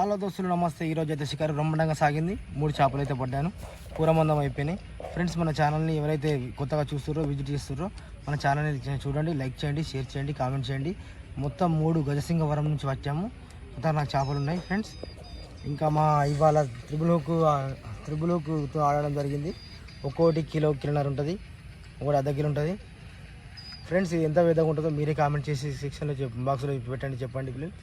Hello దోస్తులు నమస్తే. ఈరోజు అయితే షికారు రొంబడంగా సాగింది. మూడు చేపలు అయితే పడ్డాను. పూరమందం అయిపోయినాయి. ఫ్రెండ్స్ మన ఛానల్ని ఎవరైతే కొత్తగా చూస్తారో విజిట్ చేస్తారో మన ఛానల్ని చూడండి లైక్ చేయండి షేర్ చేయండి కామెంట్ చేయండి. మొత్తం మూడు గజసింగవరం నుంచి వచ్చాము. మొత్తం నాకు చేపలు ఉన్నాయి ఫ్రెండ్స్. ఇంకా మా ఇవాళ త్రిబులోకు త్రిబులోకుతో ఆడడం జరిగింది. ఒక్కోటి కిలో కిలోన్నర ఉంటుంది. ఒకటి అర్ధ కిలో ఉంటుంది. ఫ్రెండ్స్ ఇది ఎంత విధంగా ఉంటుందో మీరే కామెంట్ చేసి సెక్షన్లో చెప్ బాక్స్లో పెట్టండి చెప్పండి please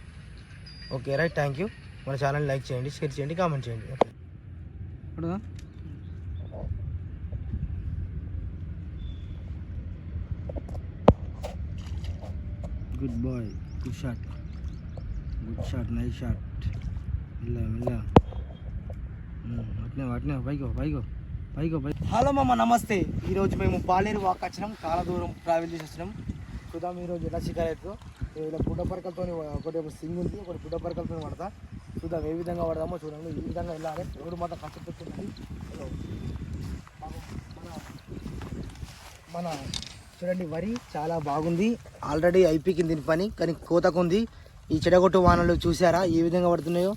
okay right thank you. మన ఛానల్ లైక్ చేయండి షేర్ చేయండి కామెంట్ చేయండి. Okay good boy good shot good shot nice shot మెల్ల మెల్ల అట్నే అట్నే పైకో పైకో పైకో పై హలో మామ నమస్తే. ఈరోజు మేము పాలేరు వాక్ వచ్చినాం చాలా దూరం ట్రావెల్ చేసి వచ్చినాం. చూద్దాం ఈరోజు ఎలా షికారు అవుతుందో. ఇలా గుడ్డ పరకలతో ఒకటి సింగ్ ఉంది ఒకటి గుడ్డ పరకలతో పడతా. చూద్దాం ఏ విధంగా పడదామో చూడండి. ఈ విధంగా వెళ్ళాలి. రోడ్డు మాత్రం కష్టపెట్టుకుంటుంది మన చూడండి వరి చాలా బాగుంది. ఆల్రెడీ అయిపోయింది దీని పని కానీ కోతకు ఉంది. ఈ చెడగొట్టు వానలు చూసారా? ఏ విధంగా పడుతున్నాయో?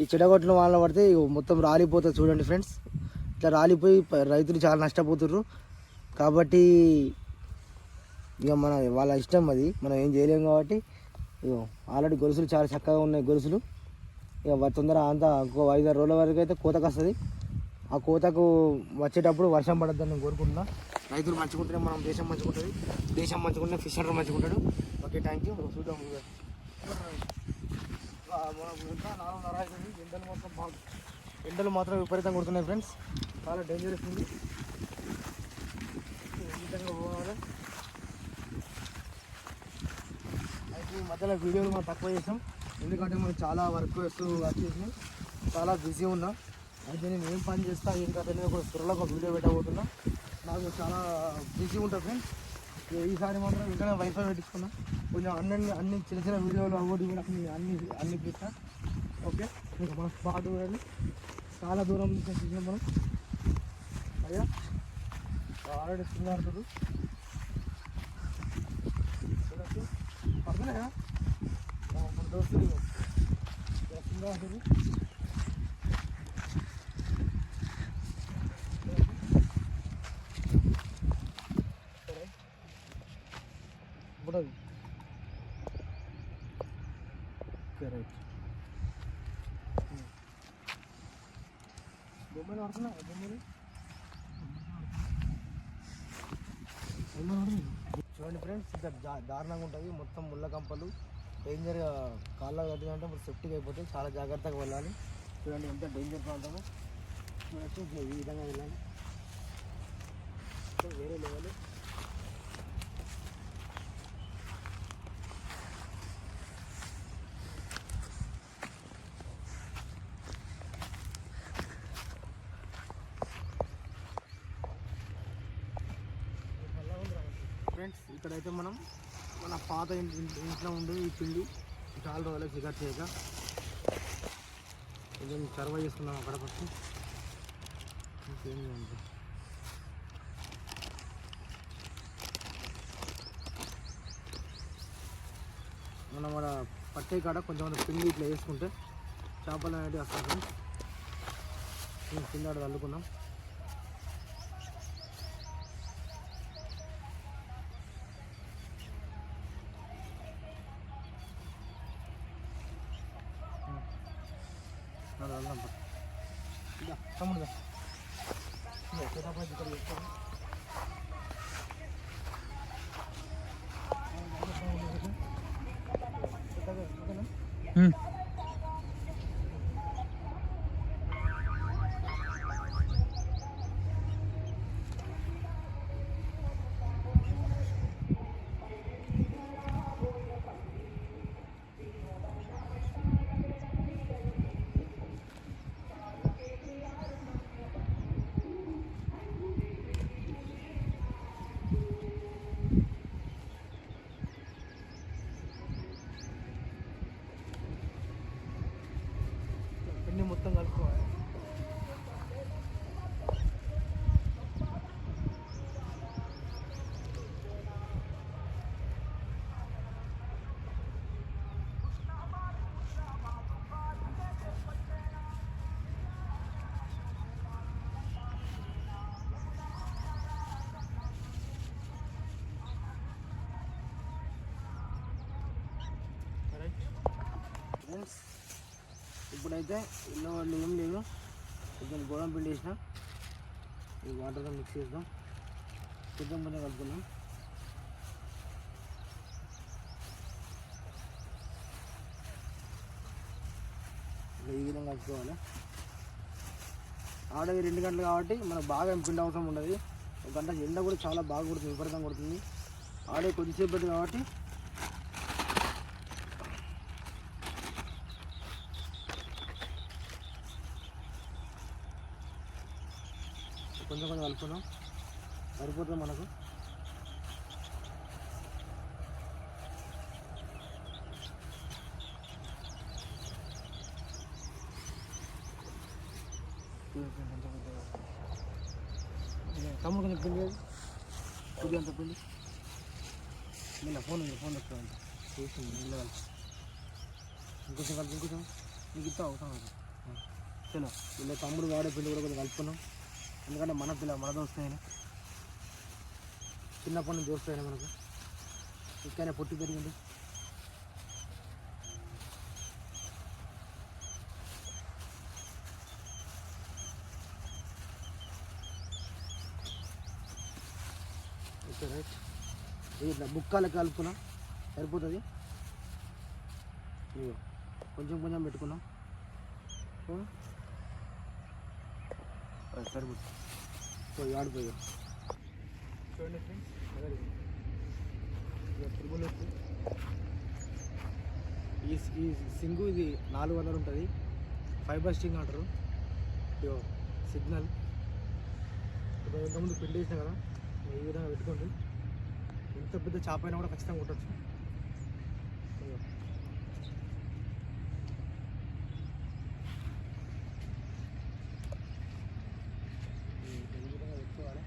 ఈ చెడగొట్టిన వానలు పడితే మొత్తం రాలిపోతుంది చూడండి ఫ్రెండ్స్. ఇట్లా రాలిపోయి రైతులు చాలా నష్టపోతుర్రు. కాబట్టి ఇక మన వాళ్ళ ఇష్టం అది. మనం ఏం చేయలేము కాబట్టి ఇగో ఆల్రెడీ గొలుసులు చాలా చక్కగా ఉన్నాయి గొలుసులు. ఇక తొందర అంతా ఇంకో ఐదారు రోజుల వరకు అయితే కోతకు వస్తుంది. ఆ కోతకు వచ్చేటప్పుడు వర్షం పడద్దని నేను కోరుకుంటున్నా. రైతులు మంచుకుంటేనే మనం దేశం మంచుకుంటుంది దేశం మంచుకుంటే ఫిషర్ మంచుకుంటాడు ఓకే థ్యాంక్ యూ చూద్దాం ఎండలు మాత్రం బాగా ఎండలు మాత్రం విపరీతంగా కొడుతున్నాయి ఫ్రెండ్స్ చాలా డేంజరస్ ఉంది. విధంగా పోవాలి. అయితే ఈ మధ్యలో వీడియోలు మనం తక్కువ చేసాం. ఎందుకంటే మనం చాలా వర్క్ చేస్తూ వచ్చేసి చాలా బిజీ ఉన్నా. అయితే నేను ఏం పని చేస్తా ఏం కథ ఒక త్వరలో ఒక వీడియో పెట్టబోతున్నా. నాకు చాలా బిజీ ఉంటుంది ఫ్రెండ్స్. ఈసారి మాత్రం ఇంకా వైఫై పెట్టించుకున్నా. కొంచెం అన్ని అన్ని చిన్న చిన్న వీడియోలు అవ్వదు కూడా అన్ని అన్ని అన్ని పెట్టా ఓకే? మీకు మన స్పాట్ చూడండి. చాలా దూరం నుంచి మనం. అయ్యా ఆల్రెడీ సింగాడుతుంది చూడచ్చు పడుతున్నాయా ఓకే రైట్ బొమ్మలు ఆడుతున్నా బొమ్మలు చూడండి ఫ్రెండ్స్ ఇంత దారుణంగా ఉంటుంది. మొత్తం ముళ్ళ కంపలు. డేంజర్ కాళ్ళ కట్టిందంటే ఇప్పుడు సేఫ్టీగా అయిపోతుంది చాలా జాగ్రత్తగా వెళ్ళాలి. చూడండి ఎంత డేంజర్ ప్రాంతము చూడొచ్చు ఈ విధంగా వెళ్ళాలి. వేరే లెవెల్. ఫ్రెండ్స్ ఇక్కడైతే మనం మన పాత ఇంటి ఇంట్లో ఉండే ఈ పిండి చాలా రోజులకు సిగర్ చేయక కొంచెం సర్వ చేసుకున్నాం అక్కడ ఫస్ట్ ఇంకేం లేదు. మనం మన పట్టే కాడ కొంచెం పిండి ఇట్లా వేసుకుంటే చేపలు అనేవి వస్తాయి. కింద మేము పిండి ఫ్రెండ్స్. ఇప్పుడైతే ఇల్లు వాళ్ళు ఏం లేదు. కొంచెం గోధుమ పిండి వేసిన. ఈ వాటర్తో మిక్స్ చేద్దాం. కొంచెం కొంచెం కలుపుకుందాం. ఈ విధంగా కలుపుకోవాలి. ఆడవి రెండు గంటలు కాబట్టి మనకు బాగా పిండి అవసరం ఉండదు. ఒక గంట ఎండ కూడా చాలా బాగా కొడుతుంది విపరీతం కొడుతుంది. ఆడే కొద్దిసేపు కాబట్టి కొంచెం కొంచెం కలుపుకున్నాం సరిపోతుంది మనకు? తమ్ముడు కొంచెం పిండి. కొద్దిగా అంత పిండి నిన్న ఫోన్ ఉంది ఫోన్ వస్తుంది చూసి నీళ్ళు కలిసి ఇంకొంచెం కలిపి ఇంకొంచెం. నీకు ఇస్తా లేదు చలో వీళ్ళ తమ్ముడు వాడే పిండి కూడా కొంచెం కలుపుకున్నాం ఎందుకంటే మన పిల్ల మన దోస్తాయని చిన్నప్పటి నుంచి దోస్తాయని మనకు. ఇక్కడనే పొట్టి పెరిగింది ఓకే రైట్. ఇట్లా కలుపుకున్నాం. సరిపోతుంది? కొంచెం కొంచెం పెట్టుకున్నాం. సరిపోతుంది. సో ఆడిపోయాం చూడండి ఫ్రెండ్స్ త్రిబుల్ ఈ ఈ సింగు ఇది నాలుగు వందలు ఉంటుంది. ఫైబర్ స్టింగ్ అంటారు. సిగ్నల్ ఇంతకుముందు పిండి వేసిన కదా ఈ విధంగా పెట్టుకోండి. ఎంత పెద్ద చేప అయినా కూడా ఖచ్చితంగా కొట్టచ్చు ఇదిగో. ఈ ఈ విధంగా పెట్టుకోవాలి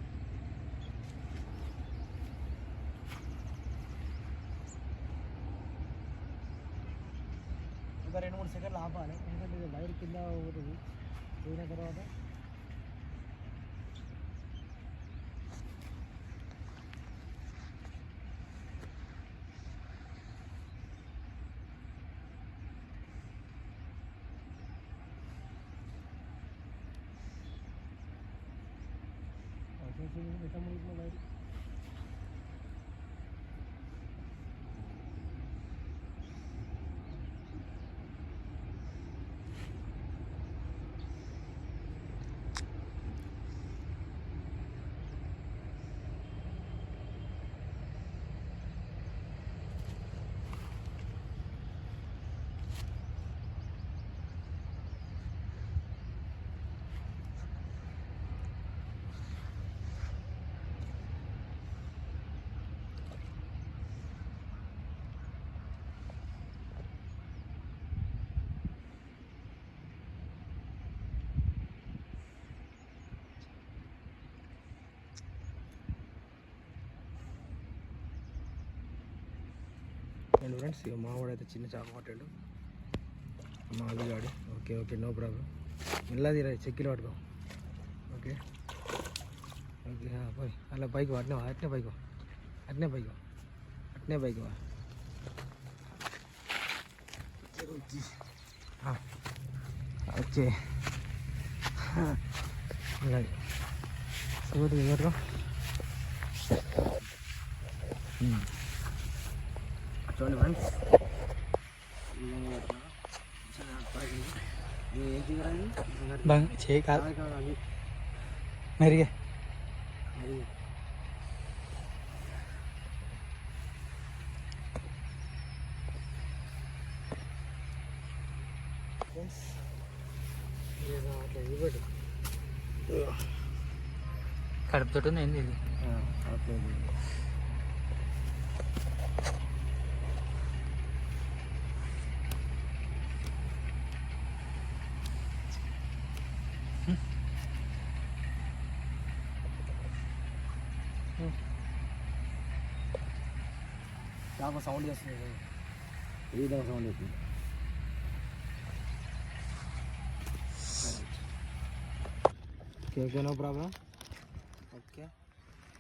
ఒక రెండు మూడు సెకండ్లు ఆపాలి ఎందుకంటే ఇది వైర్ కింద పోతుంది పోయిన అండ్ ఫ్రెండ్స్ ఇక మావాడు అయితే చిన్న చేప పట్టాడు మా అల్లుగాడు ఓకే ఓకే నో ప్రాబ్లం మెల్లది రా చెక్కిలు పట్టుకో ఓకే ఓకే ఆ, పోయి అలా పైకి వా, అట్నే వా, అట్నే పైకి వా. అట్నే పైకి వా. అట్నే పైకి వా. ఆ, వచ్చే అలాగే సరిపోతుంది పట్టుకో ఉమ్. చూడండి ఫ్రెండ్స్ బంగ్ చేయి కాదు. మెరిగే. కడుపుతోటి ఉంది ఇది? సౌండ్ చేస్తుంది. ఈ విధంగా సౌండ్ చేస్తుంది. Okay okay. No problem okay.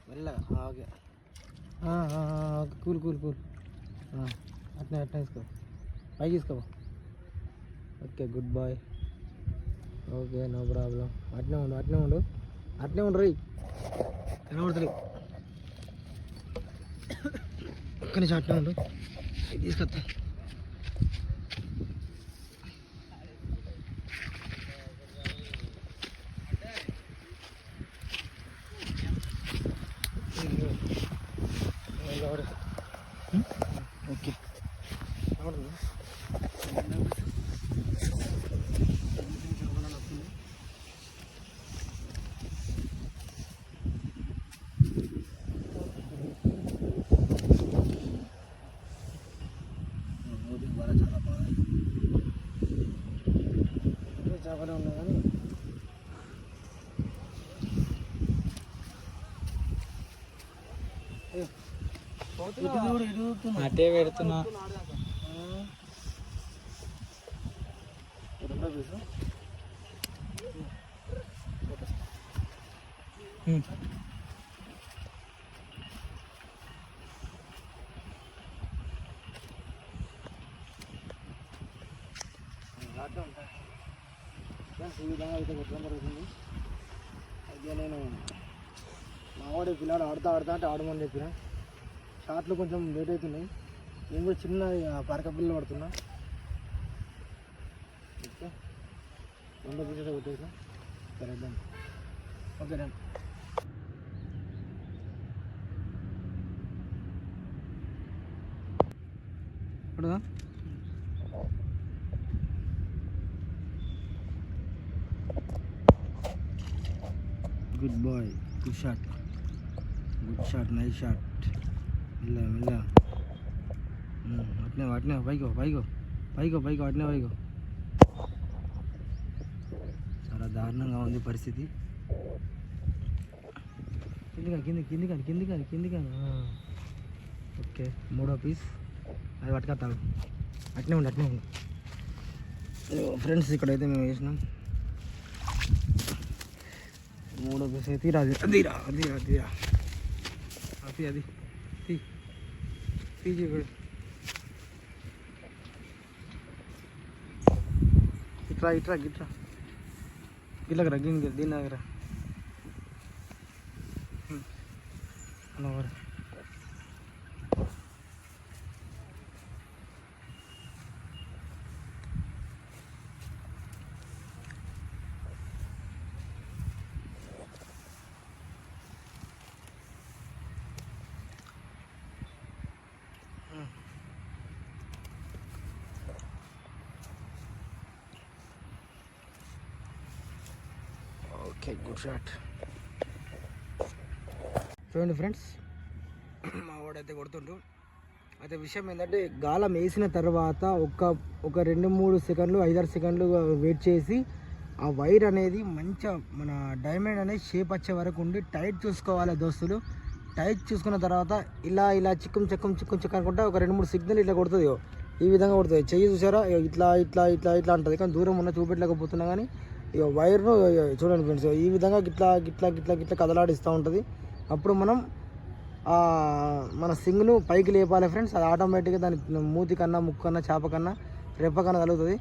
మెల్లగా ఆ, okay okay. Cool cool cool. ఆ, అట్నే అట్నే తీసుకో. పైకి తీసుకో. Okay good boy. Okay no problem. అట్నే ఉండు అట్నే ఉండు. అట్నే ఉండు రీ కనబడుతుంది ఒక్క నిమిషం తీసుకొస్తా. అటే పెడుతున్నా. ఈ విధంగా అయితే కొట్టడం జరుగుతుంది అయితే నేను మా వాడి పిల్లాడు ఆడుతా ఆడుతా అంటే ఆడమని చెప్పిన. షాట్లు కొంచెం లేట్ అవుతున్నాయి నేను కూడా చిన్న ఆ, పరక పిల్లలు పడుతున్నా. ఓకే. రెండో పీసెస్ కొట్టేసిన. సరే డన్ ఓకే డన్ ఇప్పుడు good boy good shot good shot nice shot మెల్ల మెల్ల అట్నే అట్నే పైకో పైకో పైకో పైకో అట్నే పైకో. చాలా దారుణంగా ఉంది పరిస్థితి. కింది కింది కింది కానీ కింది కానీ కింది కానీ ఓకే మూడో పీస్. అది పట్టుకొస్తాను అట్నే ఉండి అట్నే ఉండి. ఫ్రెండ్స్ ఇక్కడైతే మేము వేసినాం. మూడో పీస్ అయితే తీరా అది తీరా తీరా తీరా. అది అది. తీసి ఇప్పుడు ఇట్రా ఇట్రా గిట్రా గిట్లకి రా గిన్ దీని ఓకే గుడ్ షాట్ చూడండి ఫ్రెండ్స్ మా వాడైతే కొడుతుండు. అయితే విషయం ఏంటంటే గాలం వేసిన తర్వాత ఒక ఒక రెండు మూడు సెకండ్లు ఐదారు సెకండ్లు వెయిట్ చేసి ఆ వైర్ అనేది మంచిగా మన డైమండ్ అనేది షేప్ వచ్చే వరకు ఉండి టైట్ చూసుకోవాలి దోస్తులు. టైట్ చూసుకున్న తర్వాత ఇలా ఇలా చిక్కుం చిక్కుం చిక్కుం చిక్కు అనుకుంటే ఒక రెండు మూడు సిగ్నల్ ఇట్లా కొడుతుంది ఈ విధంగా కొడుతుంది. చెయ్యి చూసారా? ఇట్లా ఇట్లా ఇట్లా ఇట్లా అంటుంది. కానీ దూరం ఉన్న చూపెట్టలేకపోతున్నా కానీ ఇక వైర్ను చూడండి ఫ్రెండ్స్ ఈ విధంగా గిట్లా గిట్లా గిట్లా గిట్లా కదలాడిస్తూ ఉంటుంది. అప్పుడు మనం మన సింగ్ను పైకి లేపాలి ఫ్రెండ్స్ అది ఆటోమేటిక్గా దాని మూతి కన్నా ముక్కు కన్నా చేప కన్నా రెప్ప కన్నా తగులుతుంది.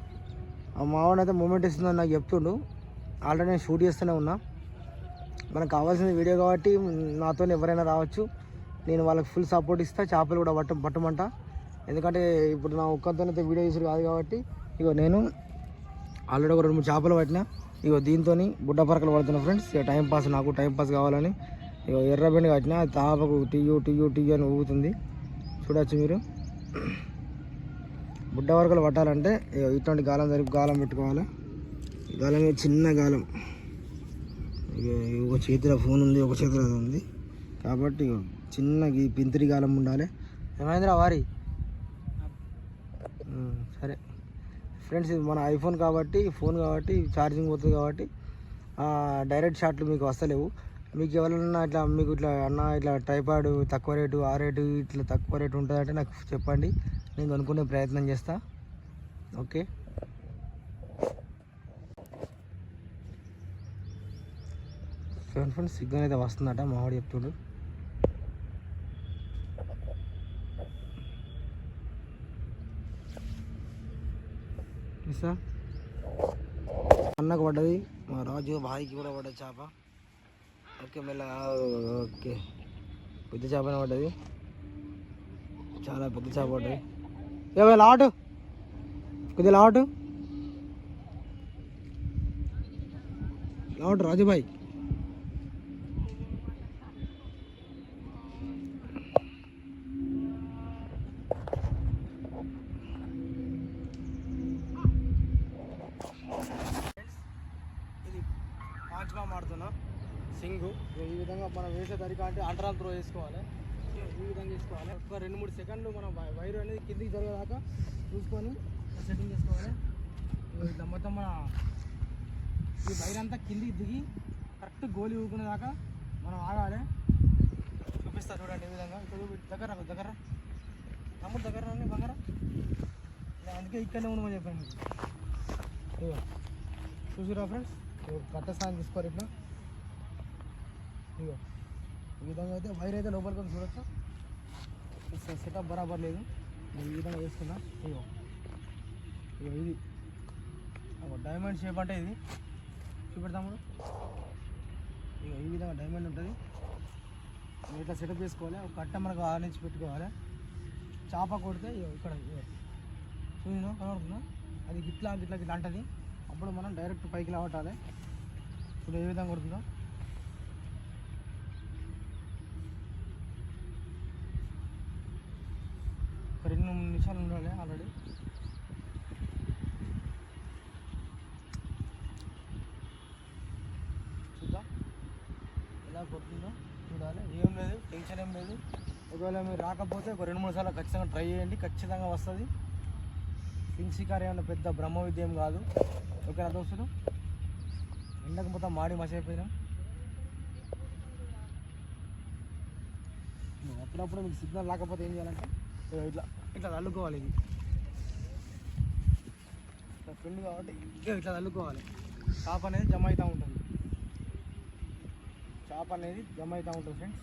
ఆ మావాడు అయితే మూమెంట్ ఇస్తుందని నాకు చెప్తుండు. ఆల్రెడీ నేను షూట్ చేస్తూనే ఉన్నా. మనకు కావాల్సిన వీడియో కాబట్టి నాతో ఎవరైనా రావచ్చు. నేను వాళ్ళకి ఫుల్ సపోర్ట్ ఇస్తా చేపలు కూడా పట్ట పట్టమంట. ఎందుకంటే ఇప్పుడు నా ఒక్కరితోనైతే వీడియో తీసుడు కాదు కాబట్టి ఇగో నేను ఆల్రెడీ ఒక రెండు మూడు చేపలు పట్టిన. ఇగో దీంతో బుడ్డ పరకలు పడుతున్నా ఫ్రెండ్స్. ఇక టైం పాస్ నాకు టైం పాస్ కావాలని. ఇగో ఎర్రబెండి కట్టిన అది తాపకు టియు టియు టియు అని ఊగుతుంది. చూడొచ్చు మీరు. బుడ్డ వరకలు పట్టాలంటే ఇగో ఇటువంటి గాలం జరిపి గాలం పెట్టుకోవాలి. గాలం చిన్న గాలం. ఇగ ఒక చేతిలో ఫోన్ ఉంది ఒక చేతిలో ఉంది. కాబట్టి చిన్న ఈ పింతిరి గాలం ఉండాలి. ఏమైందిరా వారి? సరే. ఫ్రెండ్స్ ఇది మన ఐఫోన్ కాబట్టి ఫోన్ కాబట్టి ఛార్జింగ్ పోతుంది కాబట్టి డైరెక్ట్ షాట్లు మీకు వస్తలేవు. మీకు ఎవరైనా ఇట్లా మీకు ఇట్లా అన్న ఇట్లా టైపాడు తక్కువ రేటు ఆ రేటు ఇట్లా తక్కువ రేటు ఉంటుందంటే నాకు చెప్పండి. నేను కొనుక్కునే ప్రయత్నం చేస్తా. ఓకే? ఫ్రెండ్ ఫ్రెండ్స్ సిగ్నల్ అయితే వస్తుందట మావాడు చెప్తుడు. చూపిస్తా అన్నకు పడ్డది. మా రాజు భాయికి కూడా పడ్డది చేప. ఓకే మెల్లగా ఓకే. పెద్ద చేపనే పడ్డది. చాలా పెద్ద చేప పడ్డది. ఏమైనా లాటు కొద్దిగా లాటు లాటు రాజుభాయ్ ఇది పాంచమా మాడుతున్నా సింగు ఈ విధంగా మనం వేసే అంటే అంటరాలు త్రో చేసుకోవాలి. ఈ విధంగా చేసుకోవాలి. ఒక రెండు మూడు సెకండ్లు మనం వైర్ వైరు అనేది కిందికి జరగదాకా చూసుకొని సెట్టింగ్ చేసుకోవాలి. ఇట్లా మొత్తం మన ఈ వైర్ అంతా కిందికి దిగి కరెక్ట్ గోలి ఊకునే దాకా మనం ఆగాలి. చూపిస్తా చూడండి ఈ విధంగా. ఇక్కడ దగ్గర రా, దగ్గర తమ్ముడు దగ్గర రండి బంగారా. అందుకే ఇక్కడనే ఉండమని చెప్పాను మీకు. చూసిరా ఫ్రెండ్స్ కట్ట స్థానం తీసుకోరు ఇట్లా ఇగో ఈ విధంగా అయితే వైర్ అయితే లోపలికి చూడొచ్చు? సెటప్ బరాబర్ లేదు. నేను ఈ విధంగా వేసుకున్నా ఇగో ఇగో ఇది. డైమండ్ షేప్ అంటే ఇది. చూపెడతాము. ఇగో ఈ విధంగా డైమండ్ ఉంటుంది. ఇట్లా సెటప్ చేసుకోవాలి. ఒక కట్ట మనకు ఆ నుంచి పెట్టుకోవాలి. చేప కొడితే ఇగో ఇక్కడ ఇగో చూసినా కనబడుతుందా? అది గిట్లా గిట్లా గిట్లా అంటది. అప్పుడు మనం డైరెక్ట్ పైకి లావటాలి ఇప్పుడు ఏ విధంగా కొడుతుందో. రెండు మూడు నిమిషాలు ఉండాలి ఆల్రెడీ. చూద్దాం. ఎలా కొడుతుందో చూడాలి. ఏం లేదు టెన్షన్ ఏం లేదు. ఒకవేళ మీరు రాకపోతే ఒక రెండు మూడు సార్లు ఖచ్చితంగా ట్రై చేయండి. ఖచ్చితంగా వస్తుంది. పింక్ షికారి పెద్ద బ్రహ్మ విద్య ఏం కాదు. ఓకేనా దోస్తులు? ఎండకు మొత్తం మాడి మసైపోయినాం అప్పుడప్పుడు మీకు సిగ్నల్ రాకపోతే ఏం చేయాలంటే ఇట్లా ఇట్లా తల్లుకోవాలి ఇది. ఇట్లా పిండి కాబట్టి ఇట్లా తల్లుకోవాలి. చేప అనేది జమ అవుతూ ఉంటుంది. చేప అనేది జమ అవుతూ ఉంటుంది ఫ్రెండ్స్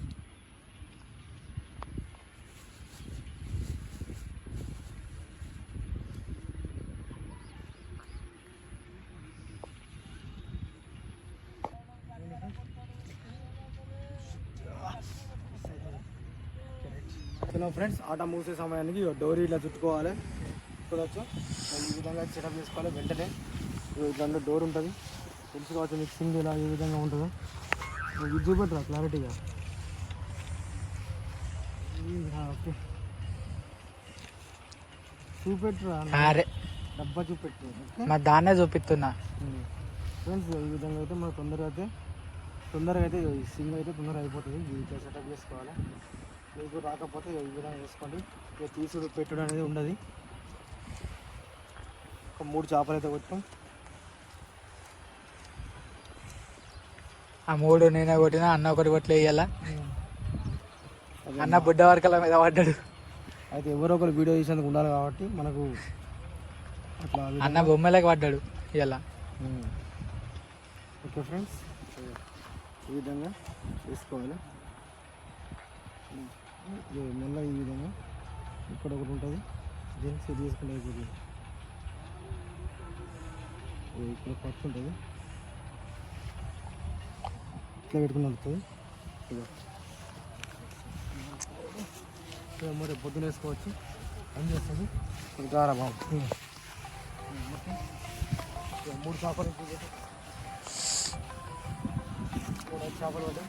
హలో ఫ్రెండ్స్ ఆట మూసే సమయానికి డోరీ ఇట్లా చుట్టుకోవాలి. చూడవచ్చు ఈ విధంగా సెటప్ చేసుకోవాలి. వెంటనే ఇట్లా డోర్ ఉంటుంది. తెలుసు కావచ్చు మిక్సింగ్ ఇలా ఏ విధంగా ఉంటుందో. ఇది చూపెట్టరా క్లారిటీగా ఓకే. చూపెట్టరా? డబ్బా చూపెట్టు. మా దాన్నే చూపిస్తున్నా. ఫ్రెండ్స్ ఈ విధంగా అయితే మనకు తొందరగా అయితే తొందరగా అయితే సింగ్ అయితే తొందరగా అయిపోతుంది. ఇది సెటప్ చేసుకోవాలి. మీకు రాకపోతే ఈ విధంగా వేసుకోండి ఇక తీసుడు పెట్టుడు అనేది ఉండదు. ఒక మూడు చేపలు అయితే కొట్టాం. ఆ మూడు నేనే కొట్టినా అన్న ఒకటి కొట్లు వేయాల అన్న బుడ్డ వర్కల మీద పడ్డాడు. అయితే ఎవరో ఒకరు వీడియో చేసేందుకు ఉండాలి కాబట్టి మనకు అట్లా అన్న బొమ్మలకి పడ్డాడు ఉమ్. Okay friends. ఈ విధంగా. ఇది మళ్ళీ ఈ విధంగా ఇక్కడ ఒకటి ఉంటుంది. దీన్ని సెట్ చేసుకుంటే అయిపోతుంది. ఇక్కడ పచ్చి ఉంటుంది. ఇట్లా పెట్టుకుని వస్తుంది మరి పొద్దున వేసుకోవచ్చు. పని చేస్తుంది. ఇది కారా బాబు. మూడు చేపలు చేపలు పడ్డాయి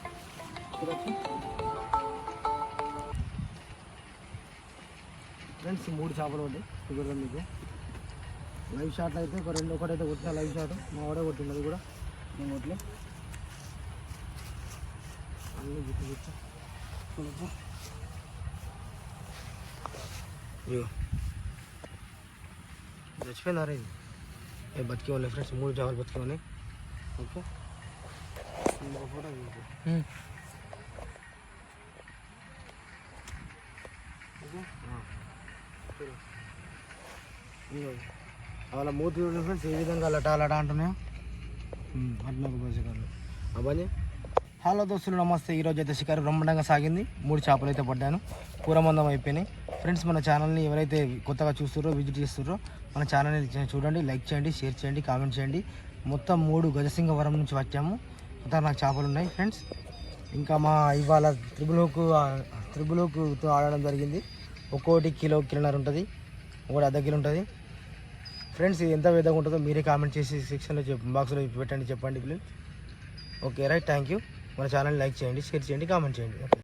ఫ్రెండ్స్ మూడు చేపలు పడ్డాయి చూడండి మీకు లైవ్ షాట్లు అయితే ఒక రెండు ఒకటైతే కొట్టిన లైవ్ షాట్ మా వాడే కొట్టింది అది కూడా మేము కొట్లే అన్నీ గుర్తు గుర్తు. చూడొచ్చు ఇగో చచ్చిపోయిందా ఇది? ఏ బతికి ఉన్నాయి ఫ్రెండ్స్ మూడు చేపలు బతికి ఉన్నాయి ఓకే. ఇంకో ఫోటో తీసుకో. ఉమ్. ఓకే ఆ. చూడు. ఇదిగో. వాళ్ళ మూతి ఫ్రెండ్స్ ఏ విధంగా లట లట అంటున్నాయో. అట్లా పోసేకాళ్ళు అవన్నీ హలో దోస్తులు నమస్తే. ఈరోజు అయితే షికారు బ్రహ్మాండంగా సాగింది. మూడు చేపలు అయితే పడ్డాను. పూరమందం అయిపోయినాయి. ఫ్రెండ్స్ మన ఛానల్ని ఎవరైతే కొత్తగా చూస్తుర్రో విజిట్ చేస్తారో మన ఛానల్ని చూడండి లైక్ చేయండి షేర్ చేయండి కామెంట్ చేయండి. మొత్తం మూడు గజసింగవరం నుంచి వచ్చాము. మొత్తం నాకు చేపలు ఉన్నాయి ఫ్రెండ్స్. ఇంకా మా ఇవాళ త్రిబులోకు త్రిబులోకుతో ఆడడం జరిగింది. ఒక్కోటి కిలో కిలోన్నర ఉంటుంది ఒకటి అర్ధ కిలో ఉంటుంది. ఫ్రెండ్స్ ఇది ఎంత విధంగా ఉంటుందో మీరే కామెంట్ చేసి సెక్షన్లో చెప్ బాక్స్లో పెట్టండి చెప్పండి please okay right thank you మన ఛానల్ లైక్ చేయండి షేర్ చేయండి కామెంట్ చేయండి. ఓకే